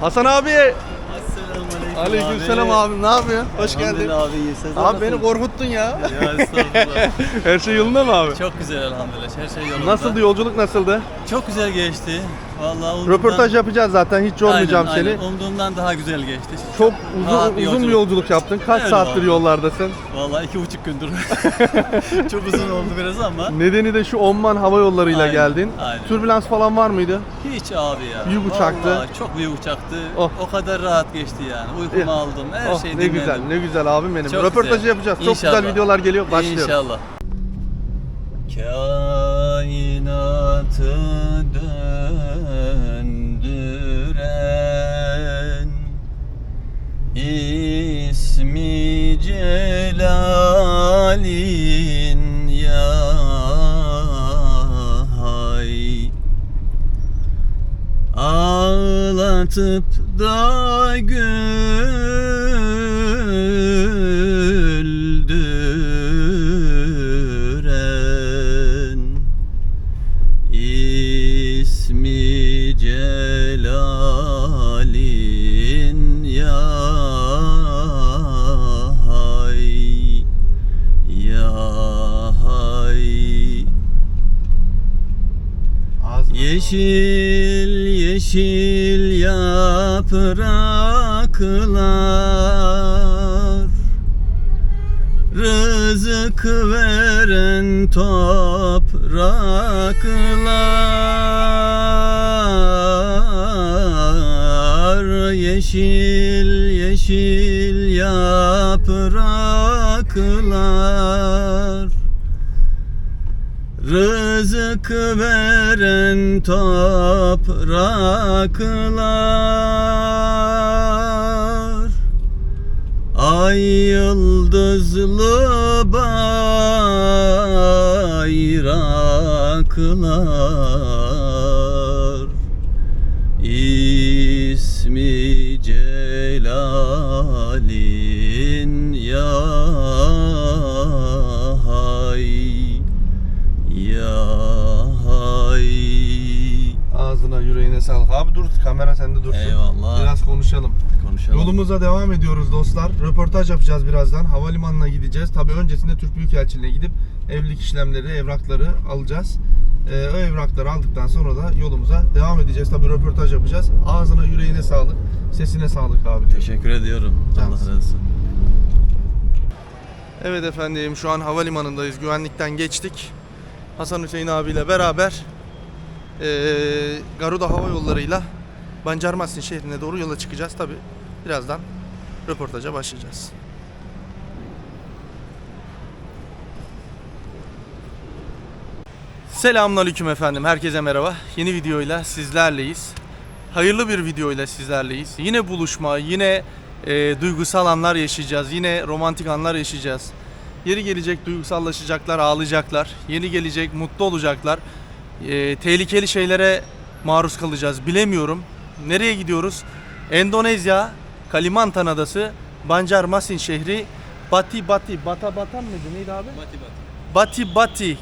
Hasan abi. Selamünaleyküm Aleykümselam abi. Ne yapıyorsun? Hoş geldin. Elhamdülillah abi iyi. Sen Abi beni korkuttun ya. Ya estağfurullah. Her şey yolunda mı abi? Çok güzel elhamdülillah. Her şey yolunda. Nasıldı yolculuk nasıldı? Çok güzel geçti. Vallahi umduğumdan... Röportaj yapacağız zaten hiç yormayacağım Aynen, seni. aynen. Umduğumdan daha güzel geçti. Çok rahat uzun bir uzun bir yolculuk yaptın. Kaç Evet saattir abi. yollardasın? Vallahi iki buçuk gündür. Çok uzun oldu biraz ama. Nedeni de şu Omman hava yollarıyla Aynen, geldin. aynen. Türbülans falan var mıydı? Hiç abi ya. Büyük uçaktı. Vallahi çok büyük uçaktı. Oh. O kadar rahat geçti yani. Uykumu Eh. aldım. Her Oh, şeyi ne dinledim. güzel, ne güzel abim benim. Çok Röportajı güzel. yapacağız. Çok İnşallah. güzel videolar geliyor. Başlıyoruz. İnşallah. Kainatı döndüren ismi celalin ya hay Ağlatıp da güldüren yapraklar Rızık veren topraklar Yeşil yeşil yapraklar Rızık veren topraklar. Ay yıldızlı bayraklar kamera sende dursun. Eyvallah. Biraz konuşalım. Konuşalım. Yolumuza devam ediyoruz dostlar. Röportaj yapacağız birazdan. Havalimanına gideceğiz. Tabii öncesinde Türk Büyükelçiliğine gidip evlilik işlemleri, evrakları alacağız. Ee, o evrakları aldıktan sonra da yolumuza devam edeceğiz. Tabii röportaj yapacağız. Ağzına yüreğine sağlık. Sesine sağlık abi. Teşekkür ediyorum. Allah razı olsun. Evet efendim şu an havalimanındayız. Güvenlikten geçtik. Hasan Hüseyin abiyle beraber eee Garuda Hava Yolları'yla Bancarmasin şehrine doğru yola çıkacağız. Tabi birazdan röportaja başlayacağız. Selamünaleyküm efendim. Herkese merhaba. Yeni videoyla sizlerleyiz. Hayırlı bir videoyla sizlerleyiz. Yine buluşma, yine e, duygusal anlar yaşayacağız. Yine romantik anlar yaşayacağız. Yeri gelecek duygusallaşacaklar, ağlayacaklar. Yeni gelecek mutlu olacaklar. E, tehlikeli şeylere maruz kalacağız. Bilemiyorum. Nereye gidiyoruz? Endonezya, Kalimantan Adası, Banjarmasin şehri, Bati Bati, Bata Batan mıydı? Neydi abi? Bati Bati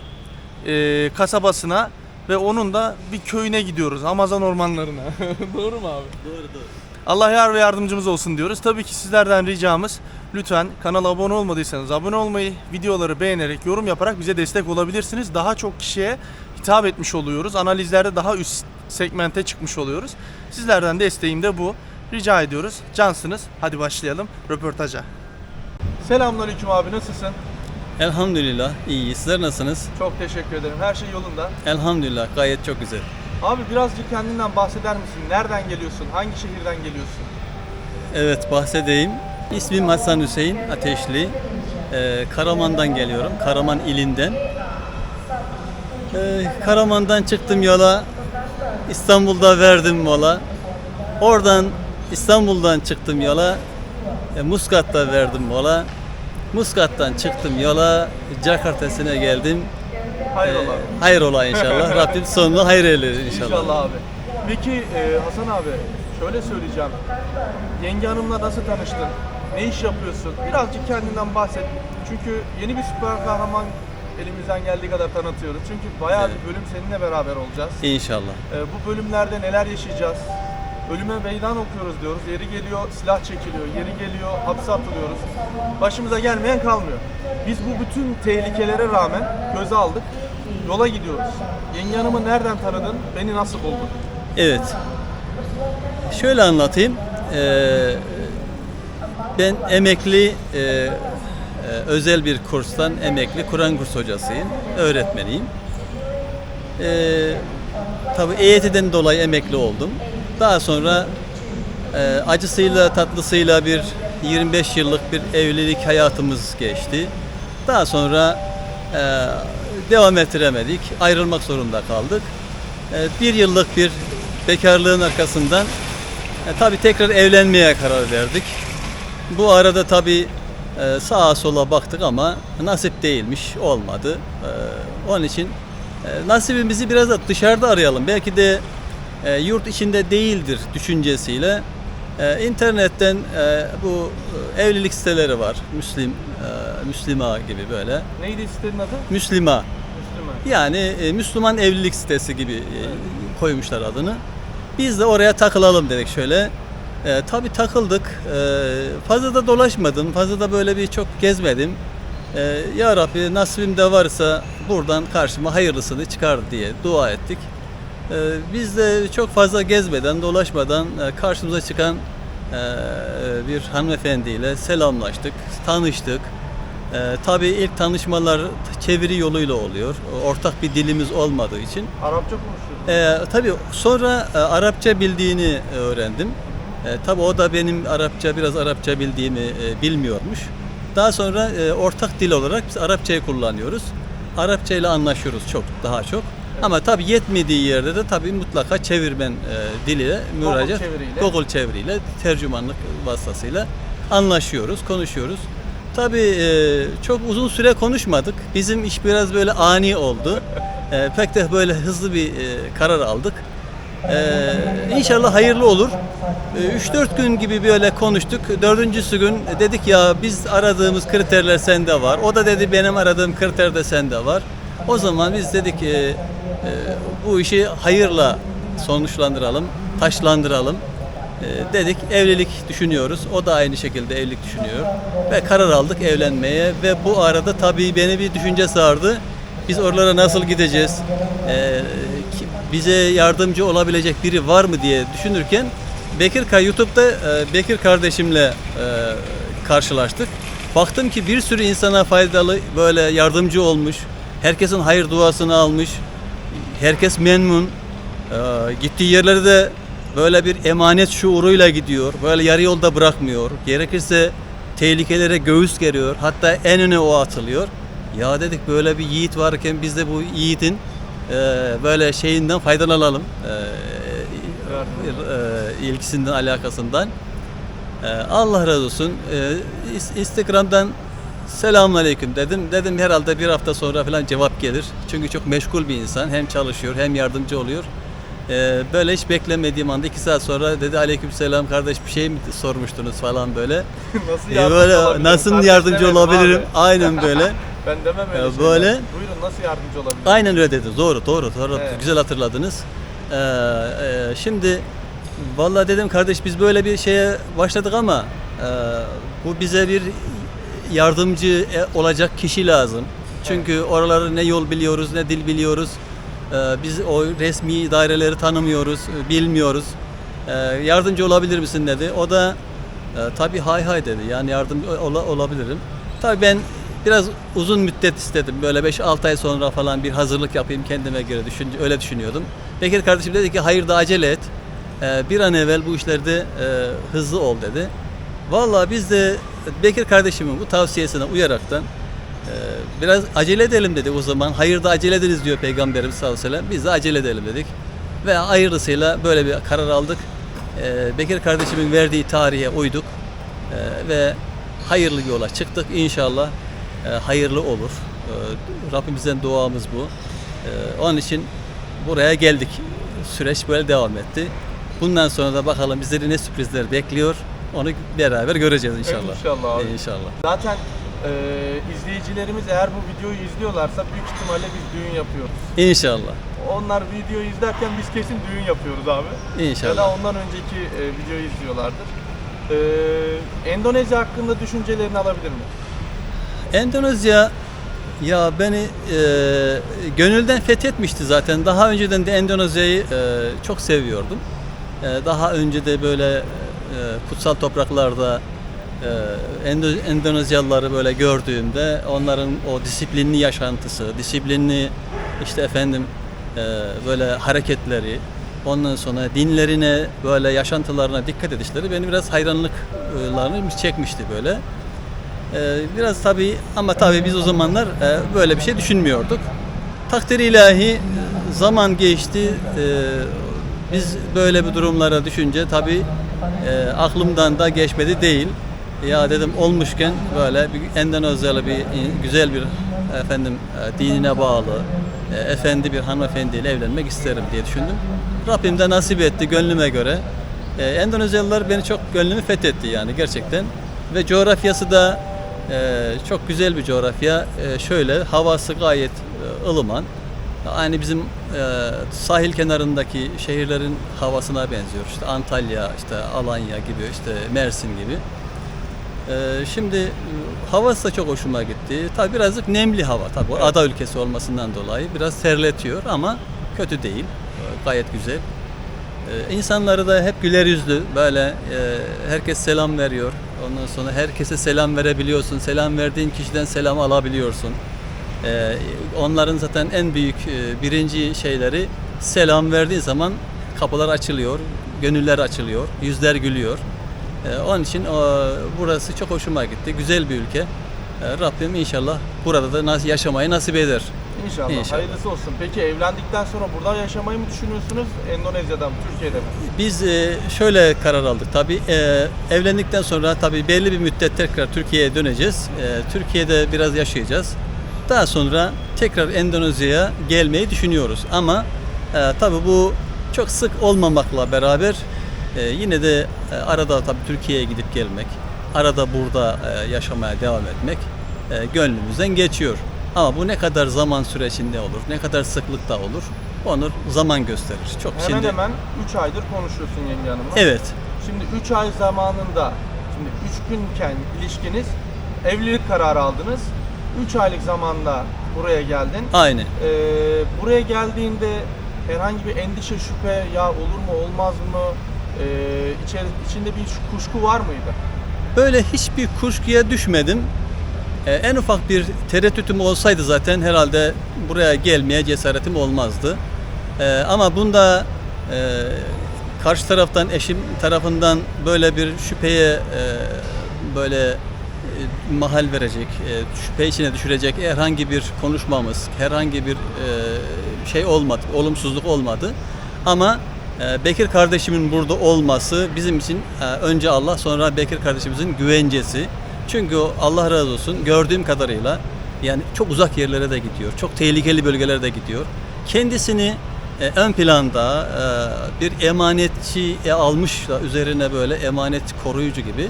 e, kasabasına ve onun da bir köyüne gidiyoruz. Amazon ormanlarına. Doğru mu abi? Doğru doğru. Allah yar ve yardımcımız olsun diyoruz. Tabii ki sizlerden ricamız lütfen kanala abone olmadıysanız abone olmayı, videoları beğenerek, yorum yaparak bize destek olabilirsiniz. Daha çok kişiye hitap etmiş oluyoruz. Analizlerde daha üst segmente çıkmış oluyoruz. Sizlerden desteğim de bu. Rica ediyoruz. Cansınız. Hadi başlayalım röportaja. Selamünaleyküm abi nasılsın? Elhamdülillah iyi. Sizler nasılsınız? Çok teşekkür ederim. Her şey yolunda. Elhamdülillah gayet çok güzel. Abi birazcık kendinden bahseder misin? Nereden geliyorsun? Hangi şehirden geliyorsun? Evet bahsedeyim. İsmim Hasan Hüseyin Ateşli. Ee, Karaman'dan geliyorum. Karaman ilinden. Ee, Karaman'dan çıktım yola. İstanbul'da verdim mola. Oradan İstanbul'dan çıktım yola. E, Muskat'ta verdim mola. Muskat'tan çıktım yola. Jakarta'sına geldim. Hayrola. Ee, hayır ola inşallah. Rabbim sonunu hayır eyler inşallah. İnşallah abi. Peki e, Hasan abi şöyle söyleyeceğim. Yenge hanımla nasıl tanıştın? Ne iş yapıyorsun? Birazcık kendinden bahset. Çünkü yeni bir süper kahraman elimizden geldiği kadar tanıtıyoruz. Çünkü bayağı bir bölüm seninle beraber olacağız. İnşallah. E, bu bölümlerde neler yaşayacağız? ölüme meydan okuyoruz diyoruz. Yeri geliyor silah çekiliyor, yeri geliyor hapse atılıyoruz. Başımıza gelmeyen kalmıyor. Biz bu bütün tehlikelere rağmen göze aldık. Yola gidiyoruz. Yenge Hanım'ı nereden tanıdın? Beni nasıl buldun? Evet. Şöyle anlatayım. Ee, ben emekli e, e, özel bir kurstan emekli Kur'an kurs hocasıyım. Öğretmeniyim. Ee, tabii EYT'den dolayı emekli oldum. Daha sonra e, acısıyla tatlısıyla bir 25 yıllık bir evlilik hayatımız geçti. Daha sonra devam ettiremedik. Ayrılmak zorunda kaldık. Bir yıllık bir bekarlığın arkasından e, tabii tekrar evlenmeye karar verdik. Bu arada tabii e, sağa sola baktık ama nasip değilmiş, olmadı. E, onun için e, nasibimizi biraz da dışarıda arayalım. Belki de e, yurt içinde değildir düşüncesiyle e, internetten e, bu e, evlilik siteleri var. Müslim, e, Müslima gibi böyle. Neydi sitenin adı? Müslima. Müslüman. Yani e, Müslüman evlilik sitesi gibi e, koymuşlar adını. Biz de oraya takılalım dedik şöyle. E, tabii takıldık. E, fazla da dolaşmadım. Fazla da böyle bir çok gezmedim. E, ya Rabbi nasibimde varsa buradan karşıma hayırlısını çıkar diye dua ettik. E, biz de çok fazla gezmeden, dolaşmadan e, karşımıza çıkan e, bir hanımefendiyle selamlaştık, tanıştık. Ee, tabii ilk tanışmalar çeviri yoluyla oluyor. Ortak bir dilimiz olmadığı için. Arapça konuşuyorsun. Ee, tabii sonra e, Arapça bildiğini öğrendim. Ee, tabii o da benim Arapça biraz Arapça bildiğimi e, bilmiyormuş. Daha sonra e, ortak dil olarak biz Arapçayı kullanıyoruz. Arapça ile anlaşıyoruz çok daha çok. Ama tabii yetmediği yerde de tabii mutlaka çevirmen e, diliyle müracaat çeviriyle. Google çeviriyle tercümanlık vasıtasıyla anlaşıyoruz, konuşuyoruz. Tabii e, çok uzun süre konuşmadık. Bizim iş biraz böyle ani oldu. E, pek de böyle hızlı bir e, karar aldık. E, inşallah hayırlı olur. E, 3-4 gün gibi böyle konuştuk. Dördüncüsü gün dedik ya biz aradığımız kriterler sende var. O da dedi benim aradığım kriter de sende var. O zaman biz dedik e, bu işi hayırla sonuçlandıralım, taşlandıralım. E, dedik evlilik düşünüyoruz. O da aynı şekilde evlilik düşünüyor. Ve karar aldık evlenmeye ve bu arada tabii beni bir düşünce sardı. Biz oralara nasıl gideceğiz? E, ki- bize yardımcı olabilecek biri var mı diye düşünürken Bekir Ka- YouTube'da e, Bekir kardeşimle e, karşılaştık. Baktım ki bir sürü insana faydalı böyle yardımcı olmuş. Herkesin hayır duasını almış. Herkes memnun. Ee, gittiği yerlerde de böyle bir emanet şuuruyla gidiyor. Böyle yarı yolda bırakmıyor. Gerekirse tehlikelere göğüs geriyor. Hatta en öne o atılıyor. Ya dedik böyle bir yiğit varken biz de bu yiğidin e, böyle şeyinden faydalanalım. E, e, ilgisinden, alakasından. E, Allah razı olsun. E, Instagram'dan Selamünaleyküm dedim. Dedim herhalde bir hafta sonra falan cevap gelir. Çünkü çok meşgul bir insan. Hem çalışıyor hem yardımcı oluyor. Ee, böyle hiç beklemediğim anda iki saat sonra dedi aleykümselam kardeş bir şey mi sormuştunuz falan böyle. nasıl Ee, yardımcı böyle olabilirim? nasıl Kardeş yardımcı olabilirim? abi. Aynen böyle. Ben demem öyle şeyler. böyle- Buyurun nasıl yardımcı olabilirim? Aynen öyle dedi. Doğru, doğru, doğru. Evet. Güzel hatırladınız. Ee, e, şimdi vallahi dedim kardeş biz böyle bir şeye başladık ama e, bu bize bir yardımcı e, olacak kişi lazım. Çünkü oraları ne yol biliyoruz ne dil biliyoruz. Ee, biz o resmi daireleri tanımıyoruz, e, bilmiyoruz. Ee, yardımcı olabilir misin dedi. O da e, tabii hay hay dedi. Yani yardımcı ola- olabilirim. Tabii ben biraz uzun müddet istedim. Böyle 5-6 ay sonra falan bir hazırlık yapayım kendime göre düşün, öyle düşünüyordum. Bekir kardeşim dedi ki hayır da acele et. Ee, bir an evvel bu işlerde e, hızlı ol dedi. Vallahi biz de Bekir kardeşimin bu tavsiyesine uyaraktan biraz acele edelim dedi o zaman. Hayır da acele ediniz diyor Peygamberimiz sallallahu aleyhi ve sellem. Biz de acele edelim dedik. Ve hayırlısıyla böyle bir karar aldık. Ee, Bekir kardeşimin verdiği tarihe uyduk. Ee, ve hayırlı yola çıktık. İnşallah e, hayırlı olur. Ee, Rabbimizden duamız bu. Ee, onun için buraya geldik. Süreç böyle devam etti. Bundan sonra da bakalım bizleri ne sürprizler bekliyor. Onu beraber göreceğiz inşallah. İnşallah abi. İnşallah. Zaten e, izleyicilerimiz eğer bu videoyu izliyorlarsa büyük ihtimalle biz düğün yapıyoruz. İnşallah. onlar videoyu izlerken biz kesin düğün yapıyoruz abi. Ya da İnşallah. ondan önceki e, videoyu izliyorlardır. Ee, Endonezya hakkında düşüncelerini alabilir miyim? Endonezya ya beni e, gönülden fethetmişti zaten. Daha önceden de Endonezya'yı e, çok seviyordum. E, daha önce de böyle e, kutsal topraklarda Endonezyalıları böyle gördüğümde onların o disiplinli yaşantısı, disiplinli işte efendim e, böyle hareketleri, ondan sonra dinlerine böyle yaşantılarına dikkat edişleri beni biraz hayranlıklarını çekmişti böyle. Ee, biraz tabii ama tabii biz o zamanlar e, böyle bir şey düşünmüyorduk. Takdir ilahi zaman geçti. e, biz böyle bir durumlara düşünce tabii aklımdan da geçmedi değil. Ya dedim olmuşken böyle bir Endonezyalı bir in- güzel bir efendim e, dinine bağlı e, efendi bir hanımefendiyle evlenmek isterim diye düşündüm. Rabbim de nasip etti gönlüme göre. E, Endonezyalılar beni çok gönlümü fethetti yani gerçekten. Ve coğrafyası da e, çok güzel bir coğrafya. E, şöyle havası gayet e, ılıman. Aynı bizim e, sahil kenarındaki şehirlerin havasına benziyor. İşte Antalya, işte Alanya gibi, işte Mersin gibi. E, şimdi e, havası da çok hoşuma gitti. Tabi birazcık nemli hava. Tabi o ada ülkesi olmasından dolayı biraz terletiyor ama kötü değil. E, gayet güzel. Ee, insanları da hep güler yüzlü böyle e, herkes selam veriyor. Ondan sonra herkese selam verebiliyorsun. Selam verdiğin kişiden selam alabiliyorsun. Ee, onların zaten en büyük e, birinci şeyleri selam verdiğin zaman kapılar açılıyor, gönüller açılıyor, yüzler gülüyor. Ee, onun için burası çok hoşuma gitti. Güzel bir ülke. Ee, Rabbim inşallah burada da yaşamayı nasip eder. İnşallah. İnşallah. Hayırlısı olsun. Peki evlendikten sonra burada yaşamayı mı düşünüyorsunuz? Endonezya'da mı, Türkiye'de mi? Biz e, şöyle karar aldık tabii. E, evlendikten sonra tabii belli bir müddet tekrar Türkiye'ye döneceğiz. E, Türkiye'de biraz yaşayacağız. Daha sonra tekrar Endonezya'ya gelmeyi düşünüyoruz. Ama tabii bu çok sık olmamakla beraber e, yine de e, arada tabii Türkiye'ye gidip gelmek, arada burada e, yaşamaya devam etmek e, gönlümüzden geçiyor. Ama bu ne kadar zaman süresinde olur, ne kadar sıklıkta olur onu zaman gösterir. Çok Hemen şimdi hemen 3 aydır konuşuyorsun yenge hanımla. Evet. Şimdi 3 ay zamanında, şimdi 3 günken ilişkiniz, evlilik kararı aldınız. 3 aylık zamanda buraya geldin. Aynı. Ee, buraya geldiğinde herhangi bir endişe, şüphe, ya olur mu, olmaz mı? Ee, içeri, içinde bir kuşku var mıydı? Böyle hiçbir kuşkuya düşmedim. Ee, en ufak bir tereddütüm olsaydı zaten herhalde buraya gelmeye cesaretim olmazdı. Ee, ama bunda e, karşı taraftan eşim tarafından böyle bir şüpheye e, böyle e, mahal verecek, e, şüphe içine düşürecek herhangi bir konuşmamız, herhangi bir e, şey olmadı, olumsuzluk olmadı. Ama e, Bekir kardeşimin burada olması bizim için e, önce Allah sonra Bekir kardeşimizin güvencesi. Çünkü Allah razı olsun gördüğüm kadarıyla yani çok uzak yerlere de gidiyor, çok tehlikeli bölgelere de gidiyor. Kendisini e, ön planda e, bir emanetçi almış da üzerine böyle emanet koruyucu gibi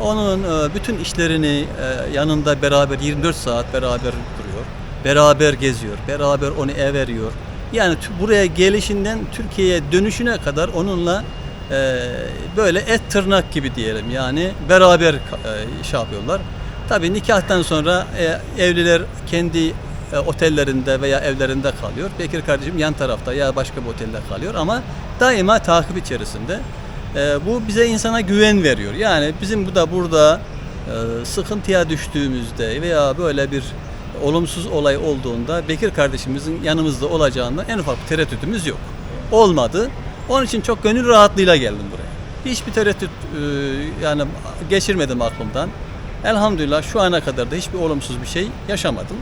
onun bütün işlerini yanında beraber 24 saat beraber duruyor. Beraber geziyor. Beraber onu ev veriyor. Yani buraya gelişinden Türkiye'ye dönüşüne kadar onunla e, böyle et tırnak gibi diyelim. Yani beraber e, şey yapıyorlar. Tabii nikahtan sonra e, evliler kendi e, otellerinde veya evlerinde kalıyor. Bekir kardeşim yan tarafta ya başka bir otelde kalıyor ama daima takip içerisinde. E, bu bize insana güven veriyor. Yani bizim bu da burada e, sıkıntıya düştüğümüzde veya böyle bir olumsuz olay olduğunda Bekir kardeşimizin yanımızda olacağından en ufak bir tereddütümüz yok. Olmadı. Onun için çok gönül rahatlığıyla geldim buraya. Hiçbir tereddüt e, yani geçirmedim aklımdan. Elhamdülillah şu ana kadar da hiçbir olumsuz bir şey yaşamadım.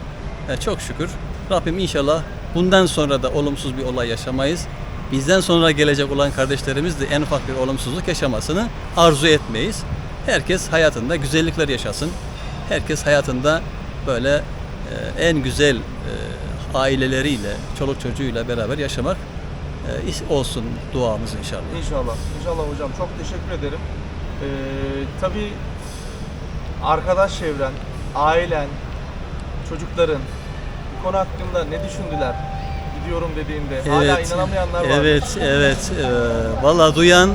E, çok şükür. Rabbim inşallah bundan sonra da olumsuz bir olay yaşamayız. Bizden sonra gelecek olan kardeşlerimiz de en ufak bir olumsuzluk yaşamasını arzu etmeyiz. Herkes hayatında güzellikler yaşasın. Herkes hayatında böyle en güzel e, aileleriyle, çoluk çocuğuyla beraber yaşamak e, olsun duamız inşallah. İnşallah. İnşallah hocam. Çok teşekkür ederim. Ee, tabii arkadaş çevren, ailen, çocukların bu konu hakkında ne düşündüler? gidiyorum dediğinde. Hala inanamayanlar var. Evet, evet. Ee, Valla duyan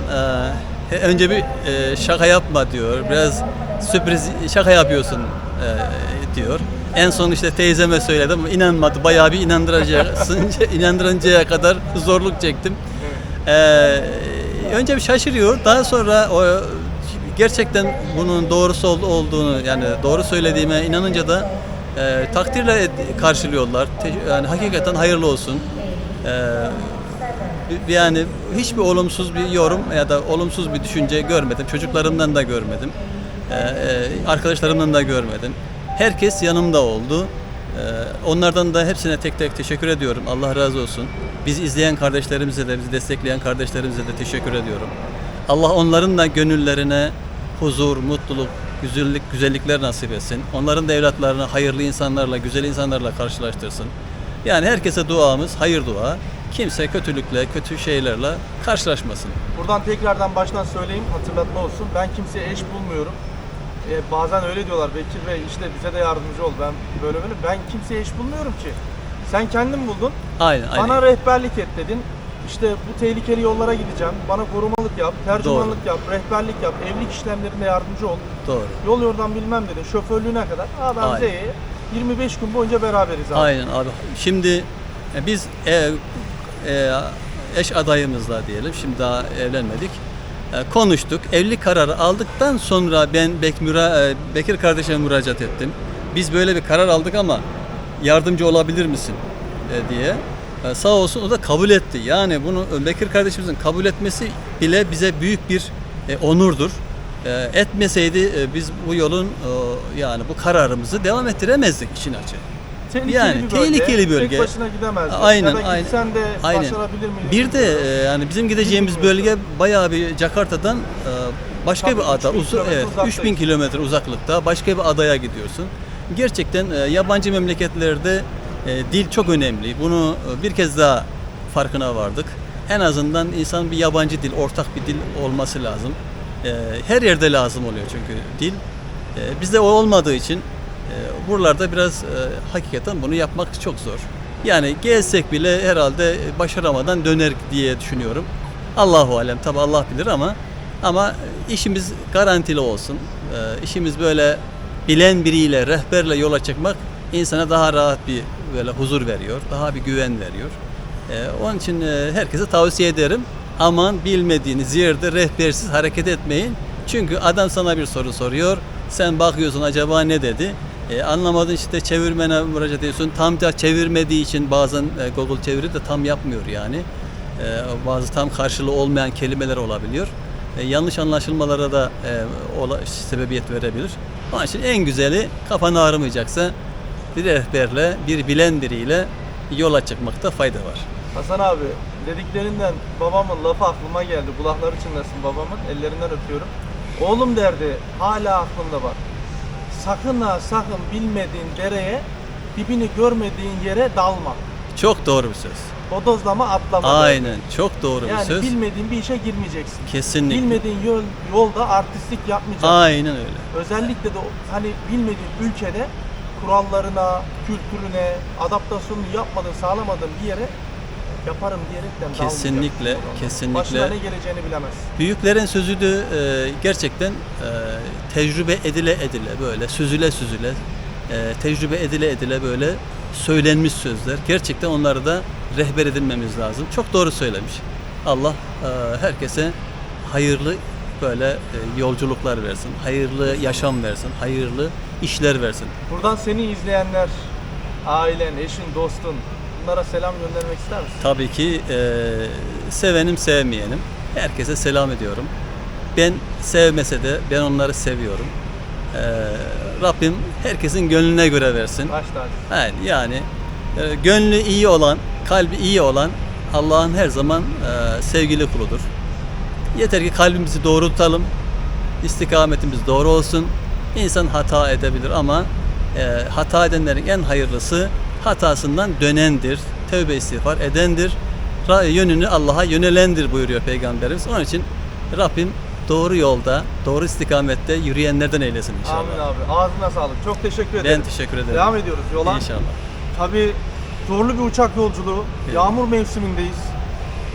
e, önce bir e, şaka yapma diyor. Biraz sürpriz şaka yapıyorsun e, diyor. En son işte teyzeme söyledim inanmadı. Bayağı bir inandıracaksın, inandırıncaya kadar zorluk çektim. Ee, önce bir şaşırıyor. Daha sonra o gerçekten bunun doğrusu ol- olduğunu yani doğru söylediğime inanınca da e, takdirle karşılıyorlar. Te- yani hakikaten hayırlı olsun. Bir- yani hiçbir olumsuz bir yorum ya da olumsuz bir düşünce görmedim. Çocuklarımdan da görmedim. Ee, e, arkadaşlarımdan da görmedim. Herkes yanımda oldu. Ee, onlardan da hepsine tek tek teşekkür ediyorum. Allah razı olsun. Bizi izleyen kardeşlerimize de, bizi destekleyen kardeşlerimize de teşekkür ediyorum. Allah onların da gönüllerine huzur, mutluluk, güzellik, güzellikler nasip etsin. Onların da evlatlarını hayırlı insanlarla, güzel insanlarla karşılaştırsın. Yani herkese duamız hayır dua. Kimse kötülükle, kötü şeylerle karşılaşmasın. Buradan tekrardan baştan söyleyeyim hatırlatma olsun. Ben kimseye eş bulmuyorum. Ee, bazen öyle diyorlar Bekir Bey işte bize de yardımcı ol. Ben böyle böyle. Ben kimseye eş bulmuyorum ki. Sen kendin buldun. Aynen, aynen. Bana rehberlik et dedin. İşte bu tehlikeli yollara gideceğim. Bana korumalık yap, tercümanlık yap, rehberlik yap, evlilik işlemlerinde yardımcı ol. Doğru. Yol yordan bilmem dedin. Şoförlüğüne kadar. Adam Aynen. Z'ye 25 gün boyunca beraberiz abi. Aynen abi. Şimdi e, biz e, e, eş adayımızla diyelim. Şimdi daha evlenmedik. E, konuştuk. Evlilik kararı aldıktan sonra ben Bek Müra, e, Bekir kardeşime müracaat ettim. Biz böyle bir karar aldık ama yardımcı olabilir misin e, diye. E, sağ olsun o da kabul etti. Yani bunu e, Bekir kardeşimizin kabul etmesi bile bize büyük bir onurdur. E, etmeseydi biz bu yolun yani bu kararımızı devam ettiremezdik işin açığı. Tehlikeli Yani bir bölge. tehlikeli bölge. Tek başına gidemezdin. Aynen, ya da aynen. gitsen de Aynen. başarabilir miydin? Bir de e, yani bizim gideceğimiz bölge bayağı bir Jakarta'dan e, başka Tabii, bir ada, 3000 uzu, kilometre evet, uzaktayız. 3000 kilometre uzaklıkta başka bir adaya gidiyorsun. Gerçekten e, yabancı memleketlerde e, dil çok önemli. Bunu e, bir kez daha farkına vardık. En azından insan bir yabancı dil, ortak bir dil olması lazım. E, her yerde lazım oluyor çünkü dil. E, bizde o olmadığı için buralarda biraz e, hakikaten bunu yapmak çok zor. Yani gezsek bile herhalde başaramadan döner diye düşünüyorum. Allahu alem tabi Allah bilir ama ama işimiz garantili olsun. E, işimiz böyle bilen biriyle, rehberle yola çıkmak insana daha rahat bir böyle huzur veriyor, daha bir güven veriyor. E, onun için e, herkese tavsiye ederim. Aman bilmediğiniz yerde rehbersiz hareket etmeyin. Çünkü adam sana bir soru soruyor. Sen bakıyorsun acaba ne dedi? E, anlamadın işte çevirmene müracaat ediyorsun. Tam da çevirmediği için bazen e, Google çeviri de tam yapmıyor yani. E, bazı tam karşılığı olmayan kelimeler olabiliyor. E, yanlış anlaşılmalara da e, ola, sebebiyet verebilir. Onun için en güzeli kafanı ağrımayacaksa bir rehberle, bir bilen biriyle yola çıkmakta fayda var. Hasan abi dediklerinden babamın lafı aklıma geldi. Kulakları çınlasın babamın. Ellerinden öpüyorum. Oğlum derdi hala aklımda bak. Sakın ha sakın bilmediğin dereye dibini görmediğin yere dalma. Çok doğru bir söz. Bodozlama atlama. derdi. Aynen, çok doğru bir Yani söz. bilmediğin bir işe girmeyeceksin. Kesinlikle. Bilmediğin yol, yolda artistlik yapmayacaksın. Aynen öyle. Özellikle de hani bilmediğin ülkede kurallarına, kültürüne, adaptasyonunu yapmadığın, sağlamadığın bir yere yaparım diyerekten Kesinlikle, kesinlikle. Başına ne geleceğini bilemez. Büyüklerin sözü de e, gerçekten e, tecrübe edile edile böyle süzüle süzüle e, tecrübe edile edile böyle söylenmiş sözler. Gerçekten onları da rehber edinmemiz lazım. Çok doğru söylemiş. Allah e, herkese hayırlı böyle e, yolculuklar versin. Hayırlı yaşam versin. Hayırlı işler versin. Buradan seni izleyenler, ailen, eşin, dostun bunlara selam göndermek ister misin? Tabii ki e, sevenim sevmeyenim. Herkese selam ediyorum. Ben sevmese de ben onları seviyorum. E, Rabbim herkesin gönlüne göre versin. Baş tacı. Yani, yani e, gönlü iyi olan, kalbi iyi olan Allah'ın her zaman e, sevgili kuludur. Yeter ki kalbimizi doğru tutalım, istikametimiz doğru olsun. İnsan hata edebilir ama e, hata edenlerin en hayırlısı hatasından dönendir, tövbe istiğfar edendir, yönünü Allah'a yönelendir buyuruyor Peygamberimiz. Onun için Rabbim doğru yolda, doğru istikamette yürüyenlerden eylesin inşallah. Amin abi. Ağzına sağlık. Çok teşekkür ederim. Ben teşekkür ederim. Devam ediyoruz yola. İnşallah. Tabii Zorlu bir uçak yolculuğu. Evet. Yağmur mevsimindeyiz.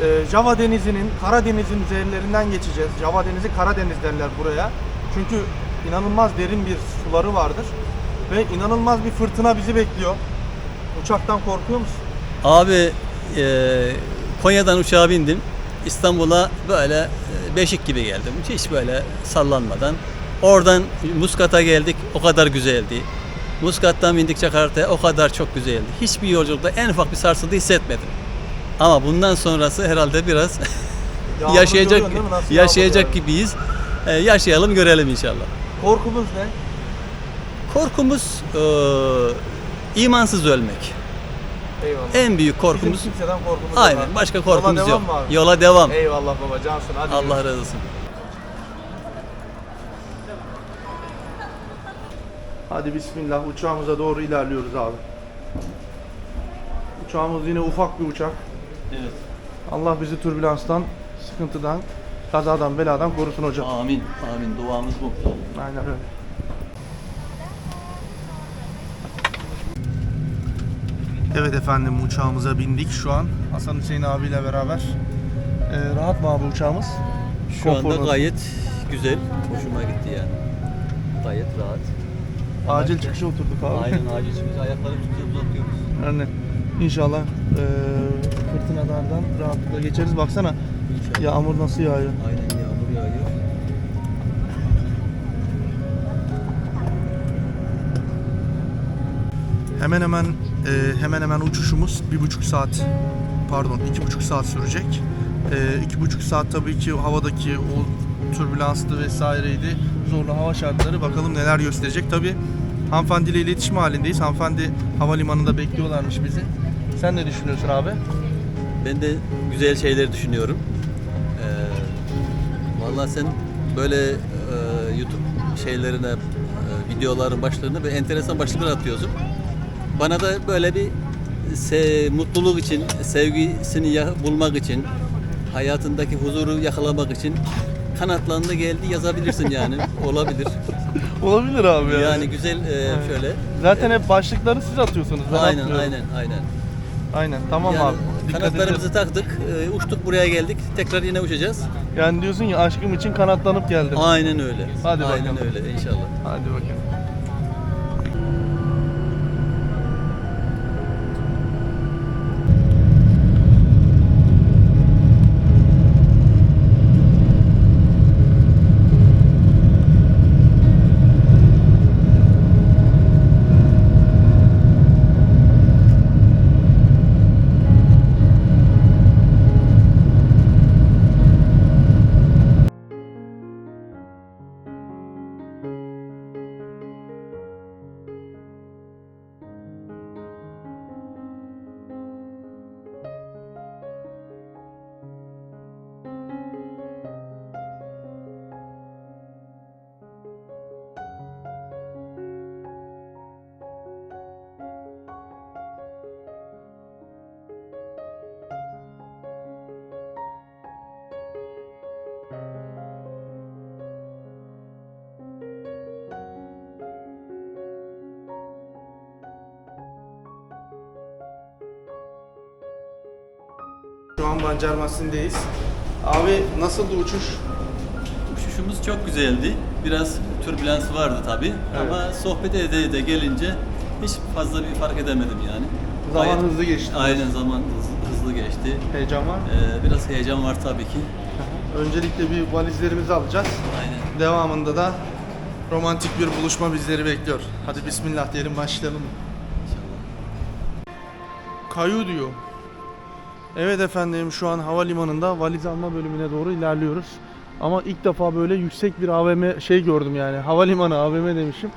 Ee, Java Denizi'nin, Karadeniz'in üzerlerinden geçeceğiz. Java Denizi Karadeniz derler buraya. Çünkü inanılmaz derin bir suları vardır. Ve inanılmaz bir fırtına bizi bekliyor. Uçaktan korkuyor musun? Abi e, Konya'dan uçağa bindim. İstanbul'a böyle e, beşik gibi geldim. Hiç böyle sallanmadan. Oradan Muskat'a geldik. O kadar güzeldi. Muskat'tan bindik Jakarta'ya. O kadar çok güzeldi. Hiçbir yolculukta en ufak bir sarsıntı hissetmedim. Ama bundan sonrası herhalde biraz yaşayacak yaşayacak gibiyiz. E, yaşayalım görelim inşallah. Korkumuz ne? Korkumuz e, imansız ölmek. Eyvallah. En büyük korkumuz Bizim kimseden korkumuz yok Aynen abi. başka Yola korkumuz devam yok. mı abi? Yola devam. Eyvallah baba cansın hadi. Allah razı olsun. Hadi bismillah uçağımıza doğru ilerliyoruz abi. Uçağımız yine ufak bir uçak. Evet. Allah bizi türbülanstan, sıkıntıdan, kazadan, beladan korusun hocam. Amin. Amin. Duamız bu. Aynen öyle. Evet efendim uçağımıza bindik şu an. Hasan Hüseyin abiyle beraber. Ee, rahat mı abi uçağımız? Şu anda Konforlu. gayet güzel. Hoşuma gitti yani. Gayet rahat. Acil çıkışa oturduk abi. Aynen acil çıkış. Ayaklarımızı uzatıyoruz. Aynen. İnşallah eee fırtınalardan rahatlıkla geçeriz. Baksana İnşallah. yağmur nasıl yağıyor. Aynen Hemen hemen eee, hemen hemen uçuşumuz bir buçuk saat pardon iki buçuk saat sürecek. Eee, iki buçuk saat tabii ki havadaki o türbülanstı vesaireydi. Zorlu hava şartları bakalım neler gösterecek. Tabii hanımefendiyle iletişim halindeyiz. Hanımefendi havalimanında bekliyorlarmış bizi. Sen ne düşünüyorsun abi? Ben de güzel şeyler düşünüyorum. Ee, Vallahi sen böyle e, YouTube şeylerine, e, videoların başlarına böyle enteresan başlıklar atıyorsun. Bana da böyle bir se- mutluluk için, sevgisini ya- bulmak için, hayatındaki huzuru yakalamak için kanatlandı geldi yazabilirsin yani. Olabilir. Olabilir abi ya. Yani güzel e, şöyle. Zaten hep başlıkları siz atıyorsunuz. Ben Aynen, atmıyorum. aynen, aynen. Aynen tamam Yani abi. Dikkat kanatlarımızı edeceğiz. taktık, e, uçtuk buraya geldik. Tekrar yine uçacağız. Yani diyorsun ya aşkım için kanatlanıp geldim. Aynen öyle. Hadi Aynen bakalım. öyle inşallah. Hadi bakalım. Şu an Bancarmasin'deyiz. Abi nasıldı uçuş? Uçuşumuz çok güzeldi. Biraz türbülans vardı tabi ama sohbet ede ede gelince hiç fazla bir fark edemedim yani. Zaman Gayet- hızlı geçti. Aynen zaman hız- hızlı geçti. Heyecan var mı? Ee, biraz heyecan var tabii ki. Öncelikle bir valizlerimizi alacağız. Aynen. Devamında da romantik bir buluşma bizleri bekliyor. Hadi bismillah diyelim başlayalım. Kayu diyor. Evet efendim şu an havalimanında valiz alma bölümüne doğru ilerliyoruz. Ama ilk defa böyle yüksek bir AVM şey gördüm yani. Havalimanı AVM demişim.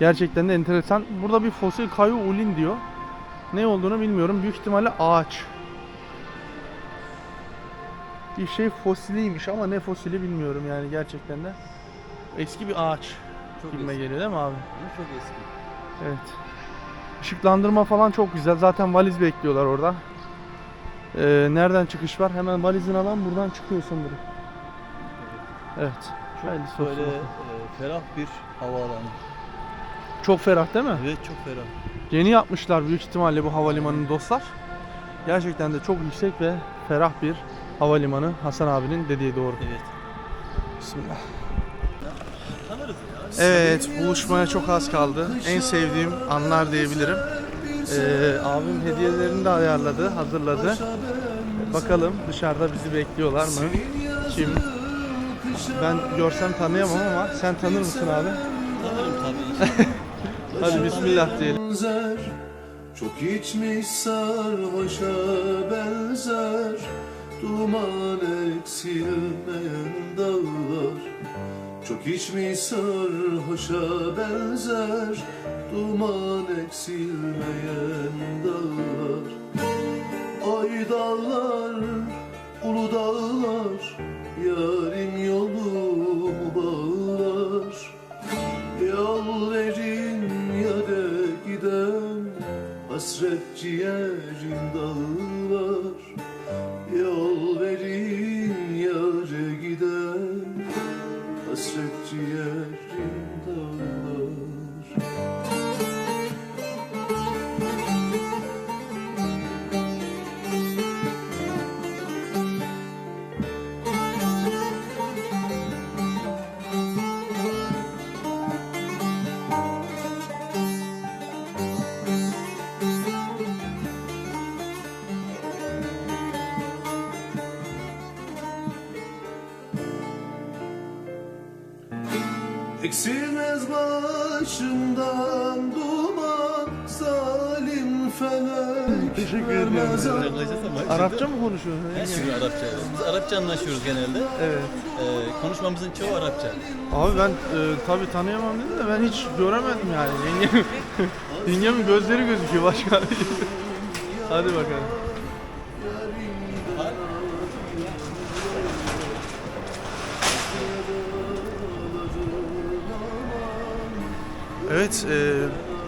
Gerçekten de enteresan. Burada bir fosil kayu ulin diyor. Ne olduğunu bilmiyorum. Büyük ihtimalle ağaç. Bir şey fosiliymiş ama ne fosili bilmiyorum yani gerçekten de. Eski bir ağaç Çok gibime eski. geliyor değil mi abi? Çok eski. Evet. Işıklandırma falan çok güzel. Zaten valiz bekliyorlar orada. Ee, nereden çıkış var? Hemen valizini alan buradan çıkıyorsun buraya. Evet. Hayırlısı olsun Böyle bakalım. e, ferah bir havaalanı. Çok ferah değil mi? Evet çok ferah. Yeni yapmışlar büyük ihtimalle bu havalimanını dostlar. Gerçekten de çok yüksek ve ferah bir havalimanı Hasan abinin dediği doğru. Evet. Bismillah. Evet, buluşmaya çok az kaldı. En sevdiğim anlar diyebilirim. Ee, abim hediyelerini de ayarladı, hazırladı. Bakalım dışarıda bizi bekliyorlar mı? Kim? Ben görsem tanıyamam ama sen tanır mısın abi? Tanırım tabii. Hadi bismillah diyelim. Çok içmiş sarhoşa benzer Duman eksilmeyen Çok içmiş sarhoşa benzer Duman eksilmeyen dağlar. Ay dağlar, ulu dağlar Yarim yolumu bağlar? Yol verin yere giden Hasret ciğerim dağlar Hasret ciğerim Eksilmez başımdan duman Zalim felek Teşekkür vermez ediyorum. Ama. Arapça mı konuşuyorsun? Şimdi Arapça. Biz Arapça anlaşıyoruz genelde. Evet. Ee, konuşmamızın çoğu Arapça. Abi ben e, tabii tanıyamam dedim de ben hiç göremedim yani. Yengem, yengemin gözleri gözüküyor başka. Hadi bakalım. Evet, e,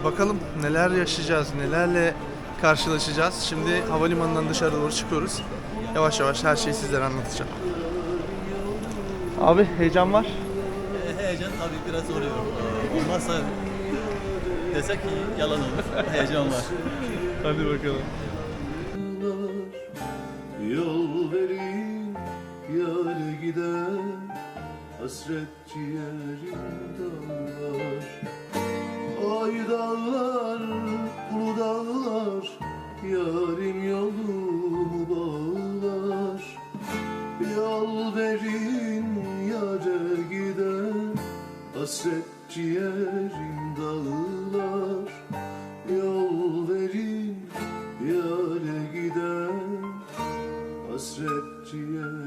bakalım neler yaşayacağız, nelerle karşılaşacağız. Şimdi havalimanından dışarı doğru çıkıyoruz. Yavaş yavaş her şeyi sizlere anlatacağım. Abi heyecan var. Heyecan tabii biraz oluyor. Olmazsa desek ki yalan olur. Heyecan var. Hadi bakalım. Yol verin yâre giden Hasret ciğerim dağlar Ay dağlar, ulu dağlar Yarim yolumu bağlar Yol verin yâre giden Hasret ciğerim dağlar. Yol verin yâre giden Hasret ciğerim